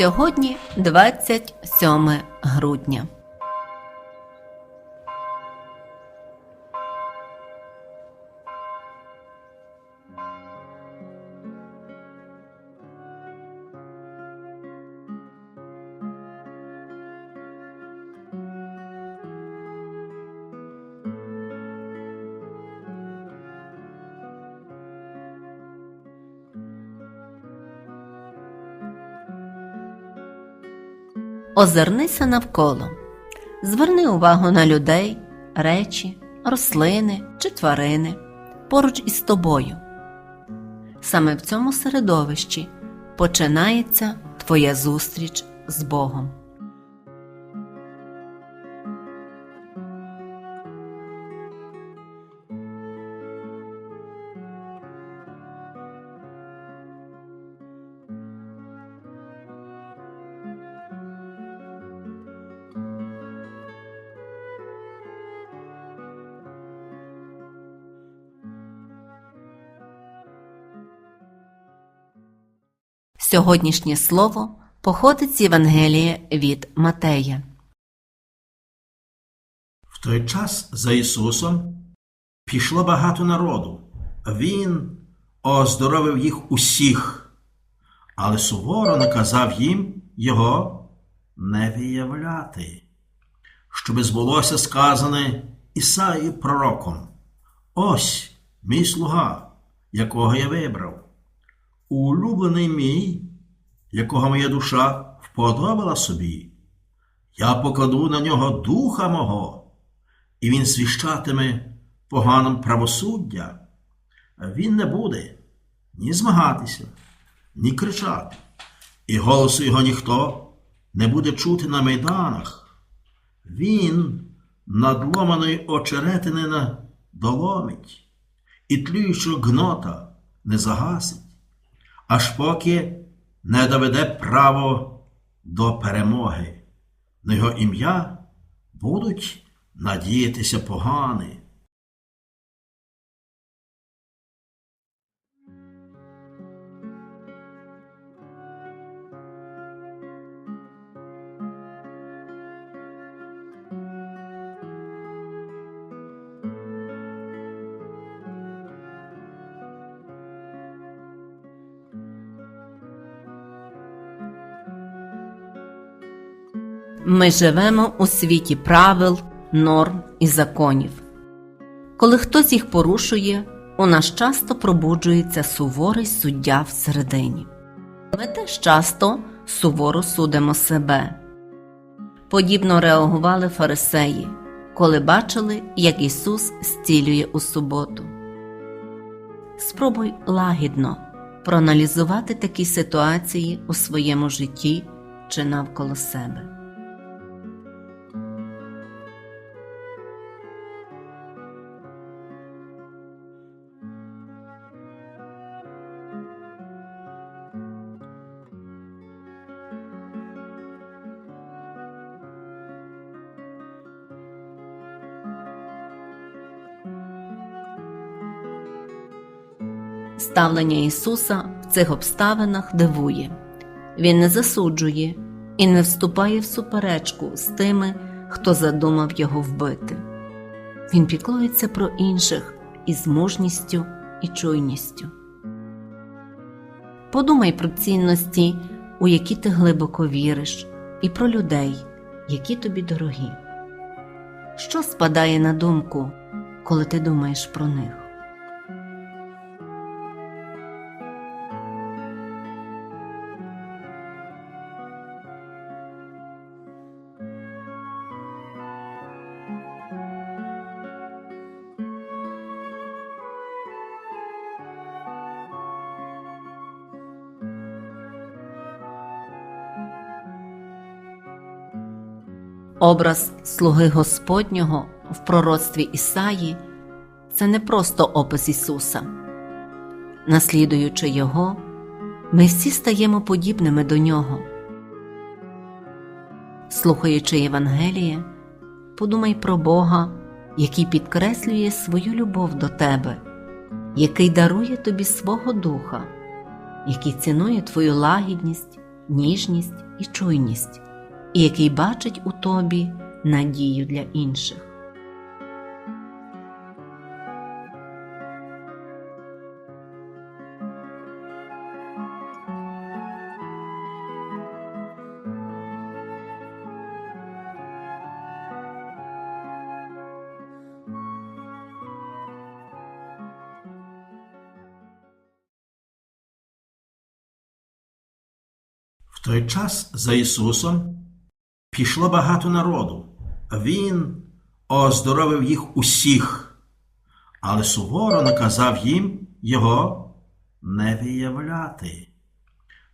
Сьогодні 27 грудня. Озирнися навколо. Зверни увагу на людей, речі, рослини чи тварини поруч із тобою. Саме в цьому середовищі починається твоя зустріч з Богом. Сьогоднішнє слово походить з Євангелія від Матея. В той час за Ісусом пішло багато народу. Він оздоровив їх усіх, але суворо наказав їм його не виявляти, щоби збулося сказане Ісаї пророком. Ось мій слуга, якого я вибрав, улюблений мій, якого моя душа вподобала собі. Я покладу на нього духа мого, і він свіщатиме поганим правосуддя. Він не буде ні змагатися, ні кричати, і голосу його ніхто не буде чути на майданах. Він надломаної очеретини доломить, і тліючого гнота не загасить, аж поки не доведе право до перемоги. На його ім'я будуть надіятися погани. Ми живемо у світі правил, норм і законів. Коли хтось їх порушує, у нас часто пробуджується суворий суддя всередині. Ми теж часто суворо судимо себе. Подібно реагували фарисеї, коли бачили, як Ісус зцілює у суботу. Спробуй лагідно проаналізувати такі ситуації у своєму житті чи навколо себе. Ставлення Ісуса в цих обставинах дивує. Він не засуджує і не вступає в суперечку з тими, хто задумав його вбити. Він піклується про інших із мужністю і чуйністю. Подумай про цінності, у які ти глибоко віриш, і про людей, які тобі дорогі. Що спадає на думку, коли ти думаєш про них? Образ слуги Господнього в пророцтві Ісаї це не просто опис Ісуса. Наслідуючи Його, ми всі стаємо подібними до Нього. Слухаючи Євангеліє, подумай про Бога, який підкреслює свою любов до тебе, який дарує тобі свого духа, який цінує твою лагідність, ніжність і чуйність, і який бачить у тобі надію для інших. В той час за Ісусом пішло багато народу. Він оздоровив їх усіх, але суворо наказав їм його не виявляти,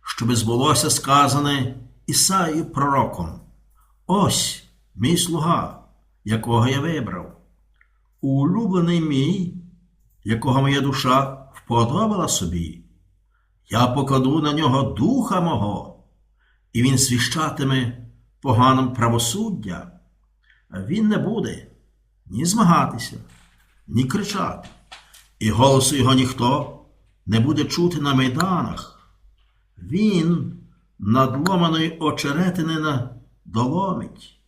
щоби збулося сказане Ісаїю пророком. Ось мій слуга, якого я вибрав, улюблений мій, якого моя душа вподобала собі. Я покладу на нього духа мого, і він свіщатиме поганим правосуддя. Він не буде ні змагатися, ні кричати, і голосу його ніхто не буде чути на майданах. Він надломаної очеретини доломить,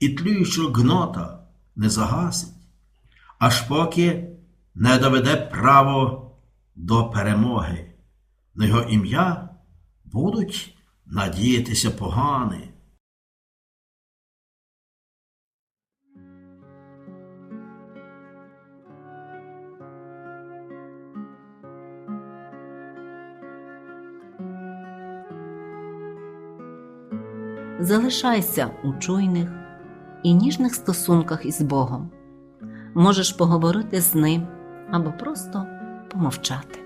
і тліючого гнота не загасить, аж поки не доведе право до перемоги. На його ім'я будуть надіятися погани. Залишайся у чуйних і ніжних стосунках із Богом. Можеш поговорити з ним або просто помовчати.